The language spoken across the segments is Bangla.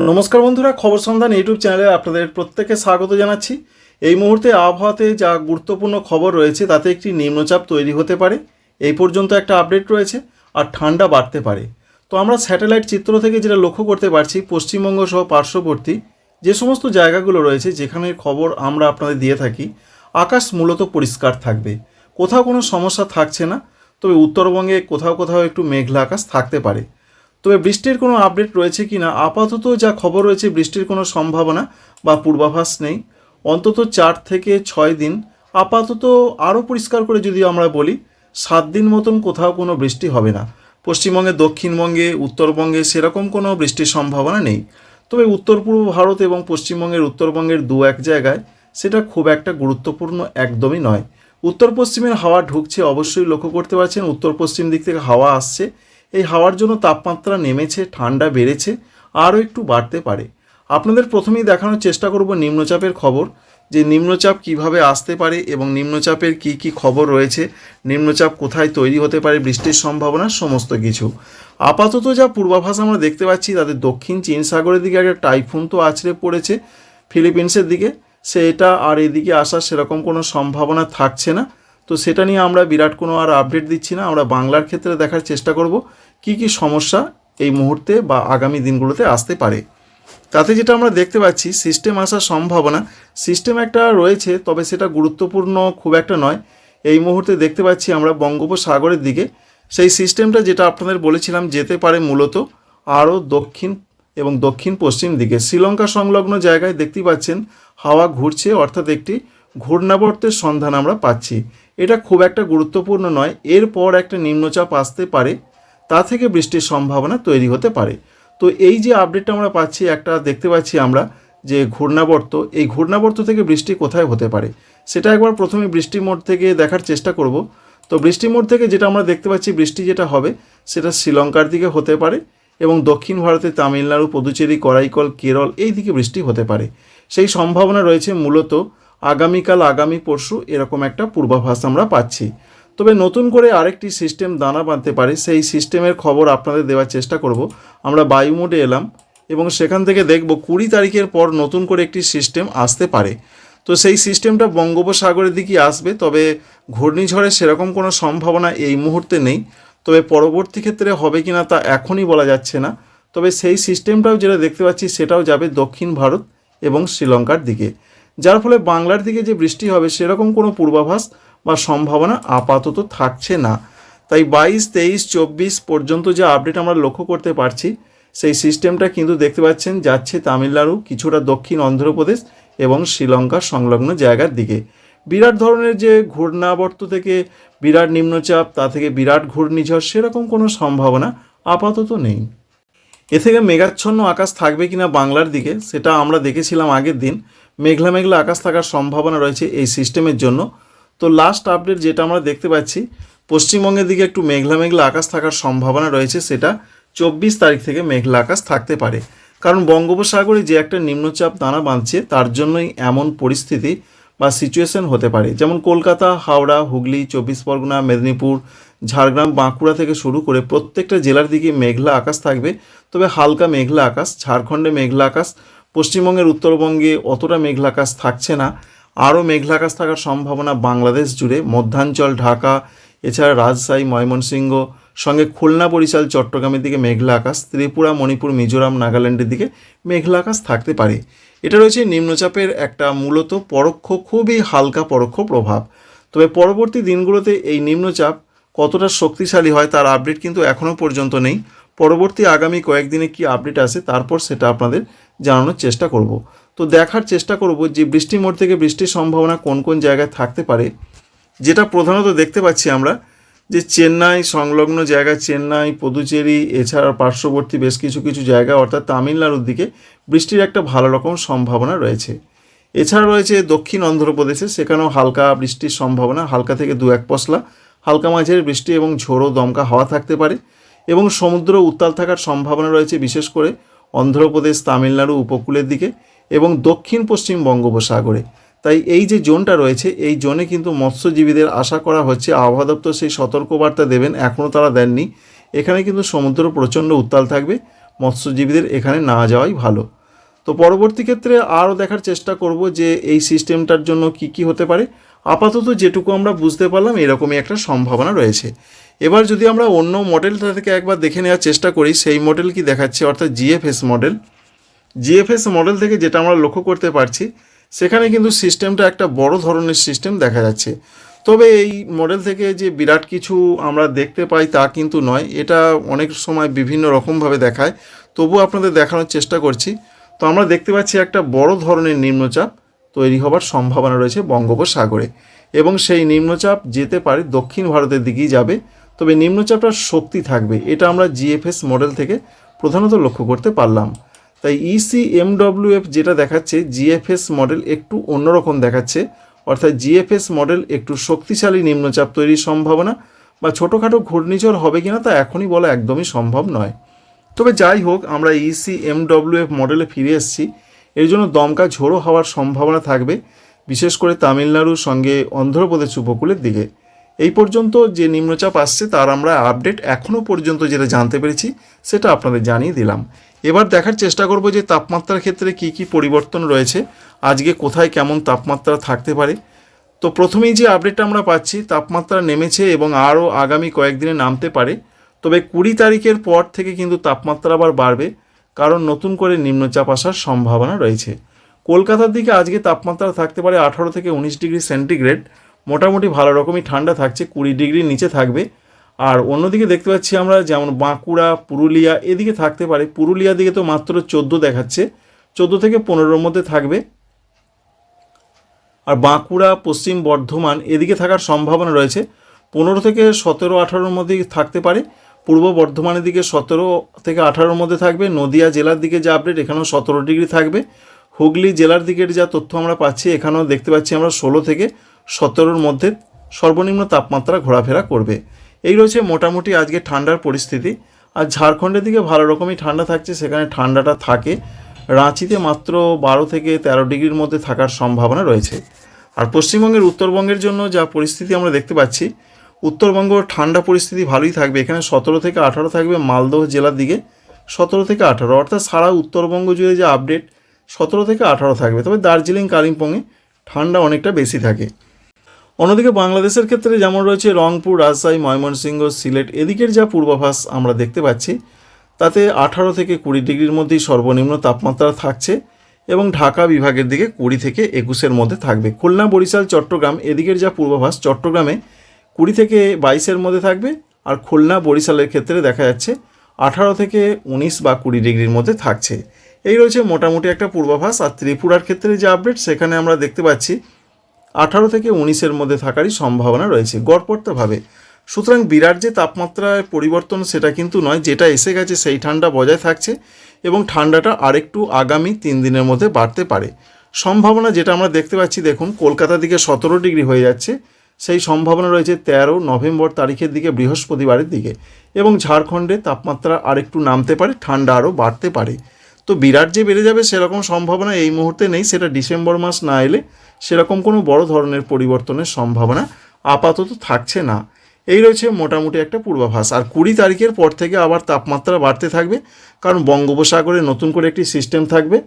নমস্কার বন্ধুরা, খবর সন্ধান ইউটিউব চ্যানেলে আপনাদের প্রত্যেকে স্বাগত জানাচ্ছি। এই মুহূর্তে আবহাওয়াতে যা গুরুত্বপূর্ণ খবর রয়েছে, তাতে একটি নিম্নচাপ তৈরি হতে পারে। এই পর্যন্ত একটা আপডেট রয়েছে আর ঠান্ডা বাড়তে পারে। তো আমরা স্যাটেলাইট চিত্র থেকে যেটা লক্ষ্য করতে পারছি, পশ্চিমবঙ্গ সহ পার্শ্ববর্তী যে সমস্ত জায়গাগুলো রয়েছে, যেখানে খবর আমরা আপনাদের দিয়ে থাকি, আকাশ মূলত পরিষ্কার থাকবে। কোথাও কোনো সমস্যা থাকছে না, তবে উত্তরবঙ্গে কোথাও কোথাও একটু মেঘলা আকাশ থাকতে পারে। তবে বৃষ্টির কোনো আপডেট রয়েছে কি না আপাতত যা খবর রয়েছে, বৃষ্টির কোনো সম্ভাবনা বা পূর্বাভাস নেই। অন্তত চার থেকে ছয় দিন। আপাতত আরও পরিষ্কার করে যদি আমরা বলি, সাত দিন মতন কোথাও কোনো বৃষ্টি হবে না। পশ্চিমবঙ্গে, দক্ষিণবঙ্গে, উত্তরবঙ্গে সেরকম কোনো বৃষ্টির সম্ভাবনা নেই। তবে উত্তর পূর্ব ভারত এবং পশ্চিমবঙ্গের উত্তরবঙ্গের দু এক জায়গায় সেটা খুব একটা গুরুত্বপূর্ণ একদমই নয়। উত্তর পশ্চিমের হাওয়া ঢুকছে, অবশ্যই লক্ষ্য করতে পারছেন, উত্তর পশ্চিম দিক থেকে হাওয়া আসছে। এই হাওয়ার জন্য তাপমাত্রা নেমেছে, ঠান্ডা বেড়েছে, আরও একটু বাড়তে পারে। আপনাদের প্রথমেই দেখানোর চেষ্টা করব নিম্নচাপের খবর, যে নিম্নচাপ কীভাবে আসতে পারে এবং নিম্নচাপের কি কি খবর রয়েছে, নিম্নচাপ কোথায় তৈরি হতে পারে, বৃষ্টির সম্ভাবনা, সমস্ত কিছু। আপাতত যা পূর্বাভাস আমরা দেখতে পাচ্ছি তাদের দক্ষিণ চীন সাগরের দিকে একটা টাইফুন তো আছড়ে পড়েছে ফিলিপিন্সের দিকে, সেটা আর এদিকে আসার সেরকম কোনো সম্ভাবনা থাকছে না। তো সেটা নিয়ে আমরা বিরাট কোনো আর আপডেট দিচ্ছি না, আমরা বাংলার ক্ষেত্রে দেখার চেষ্টা করব। কি কি সমস্যা এই মুহূর্তে বা আগামী দিনগুলোতে আসতে পারে? তাতে যেটা আমরা দেখতে পাচ্ছি সিস্টেম আসার সম্ভাবনা সিস্টেম একটা রয়েছে, তবে সেটা গুরুত্বপূর্ণ খুব একটা নয়। এই মুহূর্তে দেখতে পাচ্ছি আমরা বঙ্গোপসাগরের দিকে। সেই সিস্টেমটা যেটা আপনাদের বলেছিলাম যেতে পারে মূলত আরও দক্ষিণ এবং দক্ষিণ পশ্চিম দিকে। শ্রীলঙ্কা সংলগ্ন জায়গায় দেখতে পাচ্ছেন, হাওয়া ঘুরছে, অর্থাৎ একটি ঘূর্ণাবর্তের সন্ধান আমরা পাচ্ছি। এটা খুব একটা গুরুত্বপূর্ণ নয়। এরপর একটা নিম্নচাপ আসতে পারে। তা থেকে বৃষ্টির সম্ভাবনা তৈরি হতে পারে। তো এই যে আপডেটটা আমরা পাচ্ছি, একটা দেখতে পাচ্ছি আমরা যে ঘূর্ণাবর্ত, এই ঘূর্ণাবর্ত থেকে বৃষ্টি কোথায় হতে পারে? সেটা একবার প্রথমে বৃষ্টি মোড় থেকে দেখার চেষ্টা করব। তো বৃষ্টি মোড় থেকে যেটা আমরা দেখতে পাচ্ছি, বৃষ্টি যেটা হবে, সেটা শ্রীলঙ্কার দিকে হতে পারে এবং দক্ষিণ ভারতে তামিলনাড়ু, পুদুচেরি, করাইকল, কেরল এই দিকে বৃষ্টি হতে পারে। সেই সম্ভাবনা রয়েছে মূলত আগামীকাল, আগামী পরশু এরকম একটা পূর্বাভাস আমরা পাচ্ছি। তবে নতুন করে আরেকটি সিস্টেম দানা বাঁধতে পারে। সেই সিস্টেমের খবর আপনাদের দেওয়ার চেষ্টা করব। আমরা বায়ু মোডে এলাম এবং সেখান থেকে দেখব কুড়ি তারিখের পর নতুন করে একটি সিস্টেম আসতে পারে। তো সেই সিস্টেমটা বঙ্গোপসাগরের দিকে আসবে, তবে ঘূর্ণিঝড়ের সেরকম কোনো সম্ভাবনা এই মুহূর্তে নেই। তবে পরবর্তী ক্ষেত্রে হবে কি না তা এখনই বলা যাচ্ছে না। তবে সেই সিস্টেমটাও যেটা দেখতে পাচ্ছি, সেটাও যাবে দক্ষিণ ভারত এবং শ্রীলঙ্কার দিকে। যার ফলে বাংলার দিকে যে বৃষ্টি হবে, সেরকম কোনো পূর্বাভাস বা সম্ভাবনা আপাতত থাকছে না। তাই বাইশ, তেইশ, চব্বিশ পর্যন্ত যে আপডেট আমরা লক্ষ্য করতে পারছি, সেই সিস্টেমটা কিন্তু দেখতে পাচ্ছেন যাচ্ছে তামিলনাড়ু, কিছুটা দক্ষিণ অন্ধ্রপ্রদেশ এবং শ্রীলঙ্কার সংলগ্ন জায়গার দিকে। বিরাট ধরনের যে ঘূর্ণাবর্ত থেকে বিরাট নিম্নচাপ, তা থেকে বিরাট ঘূর্ণিঝড়, সেরকম কোনো সম্ভাবনা আপাতত নেই। এ থেকে মেঘাচ্ছন্ন আকাশ থাকবে কিনা বাংলার দিকে, সেটা আমরা দেখেছিলাম আগের দিন। মেঘলা মেঘলা আকাশ থাকার সম্ভাবনা রয়েছে এই সিস্টেমের জন্য। তো লাস্ট আপডেট যেটা আমরা দেখতে পাচ্ছি, পশ্চিমবঙ্গের দিকে একটু মেঘলা মেঘলা আকাশ থাকার সম্ভাবনা রয়েছে, সেটা চব্বিশ তারিখ থেকে মেঘলা আকাশ থাকতে পারে। কারণ বঙ্গোপসাগরে যে একটা নিম্নচাপ দানা বাঁধছে, তার জন্যই এমন পরিস্থিতি বা সিচুয়েশন হতে পারে। যেমন কলকাতা, হাওড়া, হুগলি, চব্বিশ পরগনা, মেদিনীপুর, ঝাড়গ্রাম, বাঁকুড়া থেকে শুরু করে প্রত্যেকটা জেলার দিকে মেঘলা আকাশ থাকবে। তবে হালকা মেঘলা আকাশ, ঝাড়খণ্ডে মেঘলা আকাশ, পশ্চিমবঙ্গের উত্তরবঙ্গে অতটা মেঘলা আকাশ থাকছে না। আরও মেঘলা আকাশ থাকার সম্ভাবনা বাংলাদেশ জুড়ে। মধ্যাঞ্চল, ঢাকা, এছাড়া রাজশাহী, ময়মনসিংহ, সঙ্গে খুলনা, বরিশাল, চট্টগ্রামের দিকে মেঘলা আকাশ ত্রিপুরা, মণিপুর, মিজোরাম, নাগাল্যান্ডের দিকে মেঘলা আকাশ থাকতে পারে। এটা রয়েছে নিম্নচাপের একটা মূলত পরোক্ষ, খুবই হালকা পরোক্ষ প্রভাব। তবে পরবর্তী দিনগুলোতে এই নিম্নচাপ কতটা শক্তিশালী হয় তার আপডেট কিন্তু এখনও পর্যন্ত নেই। পরবর্তী আগামী কয়েকদিনে কি আপডেট আসে তারপর সেটা আপনাদের জানানোর চেষ্টা করব। তো দেখার চেষ্টা করব যে বৃষ্টি মোড় থেকে বৃষ্টির সম্ভাবনা কোন কোন জায়গায় থাকতে পারে। যেটা প্রধানত দেখতে পাচ্ছি আমরা যে চেন্নাই সংলগ্ন জায়গা চেন্নাই, পদুচেরি, এছাড়া পার্শ্ববর্তী বেশ কিছু কিছু জায়গা, অর্থাৎ তামিলনাড়ুর দিকে বৃষ্টির একটা ভালো রকম সম্ভাবনা রয়েছে। এছাড়া রয়েছে দক্ষিণ অন্ধ্রপ্রদেশে, সেখানেও হালকা বৃষ্টির সম্ভাবনা, হালকা থেকে দু এক পশলা, হালকা মাঝের বৃষ্টি এবং ঝোড়ো দমকা হাওয়া থাকতে পারে এবং সমুদ্র উত্তাল থাকার সম্ভাবনা রয়েছে বিশেষ করে অন্ধ্রপ্রদেশ, তামিলনাড়ু উপকূলের দিকে। এবং দক্ষিণ পশ্চিম বঙ্গোপসাগরে। তাই এই যে জোনটা রয়েছে, এই জোনে কিন্তু মৎস্যজীবীদের আশা করা হচ্ছে, আবহাওয়া দপ্তর সেই সতর্কবার্তা দেবেন, এখনও তারা দেননি। এখানে কিন্তু সমুদ্র প্রচণ্ড উত্তাল থাকবে, মৎস্যজীবীদের এখানে না যাওয়াই ভালো। তো পরবর্তী ক্ষেত্রে আরও দেখার চেষ্টা করব যে এই সিস্টেমটার জন্য কি কি হতে পারে। আপাতত যেটুকু আমরা বুঝতে পারলাম, এরকমই একটা সম্ভাবনা রয়েছে। এবার যদি আমরা অন্য মডেলটা থেকে একবার দেখে নেওয়ার চেষ্টা করি, সেই মডেল কি দেখাচ্ছে, অর্থাৎ জিএফএস মডেল জিএফএস মডেল থেকে যেটা আমরা লক্ষ্য করতে পারছি, সেখানে কিন্তু সিস্টেমটা একটা বড় ধরনের সিস্টেম দেখা যাচ্ছে। তবে এই মডেল থেকে যে বিরাট কিছু আমরা দেখতে পাই তা কিন্তু নয়। এটা অনেক সময় বিভিন্ন রকমভাবে দেখায়। তবু আপনাদের দেখানোর চেষ্টা করছি। তো আমরা দেখতে পাচ্ছি একটা বড় ধরনের নিম্নচাপ তৈরি হবার সম্ভাবনা রয়েছে বঙ্গোপসাগরে। এবং সেই নিম্নচাপ যেতে পারে দক্ষিণ ভারতের দিকেই যাবে। তবে নিম্নচাপটার শক্তি থাকবে। এটা আমরা জিএফএস মডেল থেকে প্রধানত লক্ষ্য করতে পারলাম। তাই E ইসি এমডব্লিউএফ যেটা দেখাচ্ছে জিএফএস মডেল একটু অন্যরকম দেখাচ্ছে। অর্থাৎ জিএফএস মডেল একটু শক্তিশালী নিম্নচাপ তৈরির সম্ভাবনা বা ছোটোখাটো ঘূর্ণিঝড় হবে কিনা তা এখনই বলা একদমই সম্ভব নয়। তবে যাই হোক, আমরা E ইসি এমডব্লিউএফ মডেলে ফিরে এসেছি। এর জন্য দমকা ঝোড়ো হওয়ার সম্ভাবনা থাকবে, বিশেষ করে তামিলনাড়ুর সঙ্গে অন্ধ্রপ্রদেশ উপকূলের দিকে। এই পর্যন্ত যে নিম্নচাপ আসছে, তার আমরা আপডেট এখনও পর্যন্ত যেটা জানতে পেরেছি, সেটা আপনাদের জানিয়ে দিলাম। এবার দেখার চেষ্টা করব যে তাপমাত্রার ক্ষেত্রে কি কি পরিবর্তন রয়েছে। আজকে কোথায় কেমন তাপমাত্রা থাকতে পারে। তো প্রথমেই যে আপডেটটা আমরা পাচ্ছি, তাপমাত্রা নেমেছে এবং আরও আগামী কয়েকদিনে নামতে পারে। তবে কুড়ি তারিখের পর থেকে কিন্তু তাপমাত্রা আবার বাড়বে, কারণ নতুন করে নিম্নচাপ আসার সম্ভাবনা রয়েছে। কলকাতার দিকে আজকে তাপমাত্রা থাকতে পারে আঠারো থেকে উনিশ ডিগ্রি সেন্টিগ্রেড। মোটামুটি ভালো রকমই ঠান্ডা থাকছে, কুড়ি ডিগ্রির নিচে থাকবে। আর অন্যদিকে দেখতে পাচ্ছি আমরা যেমন বাঁকুড়া, পুরুলিয়া এদিকে থাকতে পারে। পুরুলিয়ার দিকে তো মাত্র চোদ্দ দেখাচ্ছে। চোদ্দ থেকে পনেরোর মধ্যে থাকবে। আর বাঁকুড়া, পশ্চিম বর্ধমান এদিকে থাকার সম্ভাবনা রয়েছে। পনেরো থেকে সতেরো, আঠারোর মধ্যে থাকতে পারে। পূর্ব বর্ধমানের দিকে সতেরো থেকে আঠারোর মধ্যে থাকবে। নদিয়া জেলার দিকে যা আপডেট এখানেও সতেরো ডিগ্রি থাকবে। হুগলি জেলার দিকের যা তথ্য আমরা পাচ্ছি, এখানেও দেখতে পাচ্ছি আমরা ষোলো থেকে সতেরোর মধ্যে সর্বনিম্ন তাপমাত্রা ঘোরাফেরা করবে। এই রয়েছে মোটামুটি আজকে ঠান্ডার পরিস্থিতি। আর ঝাড়খণ্ডের দিকে ভালো রকমই ঠান্ডা থাকছে, সেখানে ঠান্ডাটা থাকে। রাঁচিতে মাত্র বারো থেকে তেরো ডিগ্রির মধ্যে থাকার সম্ভাবনা রয়েছে। আর পশ্চিমবঙ্গের উত্তরবঙ্গের জন্য যা পরিস্থিতি আমরা দেখতে পাচ্ছি, উত্তরবঙ্গ ঠান্ডা পরিস্থিতি ভালোই থাকবে। এখানে সতেরো থেকে আঠারো থাকবে মালদহ জেলার দিকে, সতেরো থেকে আঠারো। অর্থাৎ সারা উত্তরবঙ্গ জুড়ে যে আপডেট সতেরো থেকে আঠারো থাকবে। তবে দার্জিলিং, কালিম্পংয়ে ঠান্ডা অনেকটা বেশি থাকে। অন্যদিকে বাংলাদেশের ক্ষেত্রে যেমন রয়েছে রংপুর, রাজশাহী, ময়মনসিংহ, সিলেট, এদিকের যা পূর্বাভাস আমরা দেখতে পাচ্ছি, তাতে আঠারো থেকে কুড়ি ডিগ্রির মধ্যেই সর্বনিম্ন তাপমাত্রা থাকছে এবং ঢাকা বিভাগের দিকে কুড়ি থেকে একুশের মধ্যে থাকবে। খুলনা, বরিশাল, চট্টগ্রাম, এদিকের যা পূর্বাভাস, চট্টগ্রামে কুড়ি থেকে বাইশের মধ্যে থাকবে আর খুলনা, বরিশালের ক্ষেত্রে দেখা যাচ্ছে আঠারো থেকে উনিশ বা কুড়ি ডিগ্রির মধ্যে থাকছে। এই রয়েছে মোটামুটি একটা পূর্বাভাস আর ত্রিপুরার ক্ষেত্রে যে আপডেট সেখানে আমরা দেখতে পাচ্ছি আঠারো থেকে উনিশের মধ্যে থাকারই সম্ভাবনা রয়েছে। গড়পড়তাভাবে। সুতরাং বিরাট যে তাপমাত্রায় পরিবর্তন সেটা কিন্তু নয়, যেটা এসে গেছে সেই ঠান্ডা বজায় থাকছে এবং ঠান্ডাটা আরেকটু আগামী তিন দিনের মধ্যে বাড়তে পারে। সম্ভাবনা যেটা আমরা দেখতে পাচ্ছি, দেখুন, কলকাতার দিকে সতেরো ডিগ্রি হয়ে যাচ্ছে। সেই সম্ভাবনা রয়েছে তেরো নভেম্বর তারিখের দিকে বৃহস্পতিবারের দিকে এবং ঝাড়খণ্ডে তাপমাত্রা আরেকটু নামতে পারে, ঠান্ডা আরও বাড়তে পারে। তো বিরাট যে বেড়ে যাবে সেরকম সম্ভাবনা এই মুহূর্তে নেই। সেটা ডিসেম্বর মাস না এলে সেরকম কোনো বড় ধরনের পরিবর্তনের সম্ভাবনা আপাতত থাকছে না। এই রয়েছে মোটামুটি একটা পূর্বাভাস। আর কুড়ি তারিখের পর থেকে আবার তাপমাত্রা বাড়তে থাকবে, কারণ বঙ্গোপসাগরে নতুন করে একটি সিস্টেম থাকবে।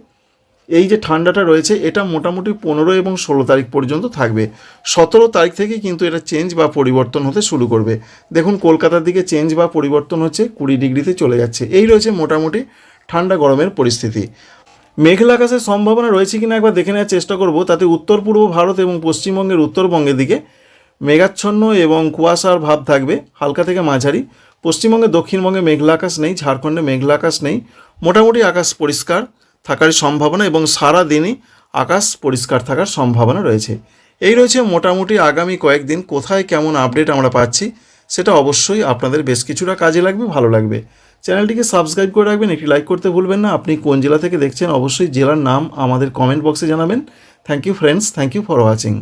এই যে ঠান্ডাটা রয়েছে, এটা মোটামুটি পনেরো এবং ষোলো তারিখ পর্যন্ত থাকবে। সতেরো তারিখ থেকে কিন্তু এটা চেঞ্জ বা পরিবর্তন হতে শুরু করবে। দেখুন, কলকাতার দিকে চেঞ্জ বা পরিবর্তন হচ্ছে, কুড়ি ডিগ্রিতে চলে যাচ্ছে। এই রয়েছে মোটামুটি ঠান্ডা গরমের পরিস্থিতি। মেঘলা আকাশের সম্ভাবনা রয়েছে কিনা একবার দেখে নেওয়ার চেষ্টা করব। তাতে উত্তর, পূর্ব ভারত এবং পশ্চিমবঙ্গের উত্তরবঙ্গের দিকে মেঘাচ্ছন্ন এবং কুয়াশার ভাব থাকবে। হালকা থেকে মাঝারি। পশ্চিমবঙ্গে, দক্ষিণবঙ্গে মেঘলা আকাশ নেই, ঝাড়খণ্ডে মেঘলা আকাশ নেই। মোটামুটি আকাশ পরিষ্কার থাকার সম্ভাবনা এবং সারা দিনই আকাশ পরিষ্কার থাকার সম্ভাবনা রয়েছে। এই রয়েছে মোটামুটি আগামী কয়েকদিন। কোথায় কেমন আপডেট আমরা পাচ্ছি, সেটা অবশ্যই আপনাদের বেশ কিছুটা কাজে লাগবে, ভালো লাগবে। চ্যানেলটিকে সাবস্ক্রাইব করে রাখবেন, একটি লাইক করতে ভুলবেন না। আপনি কোন জেলা থেকে দেখছেন, অবশ্যই জেলার নাম আমাদের কমেন্ট বক্সে জানাবেন। Thank you friends thank you for watching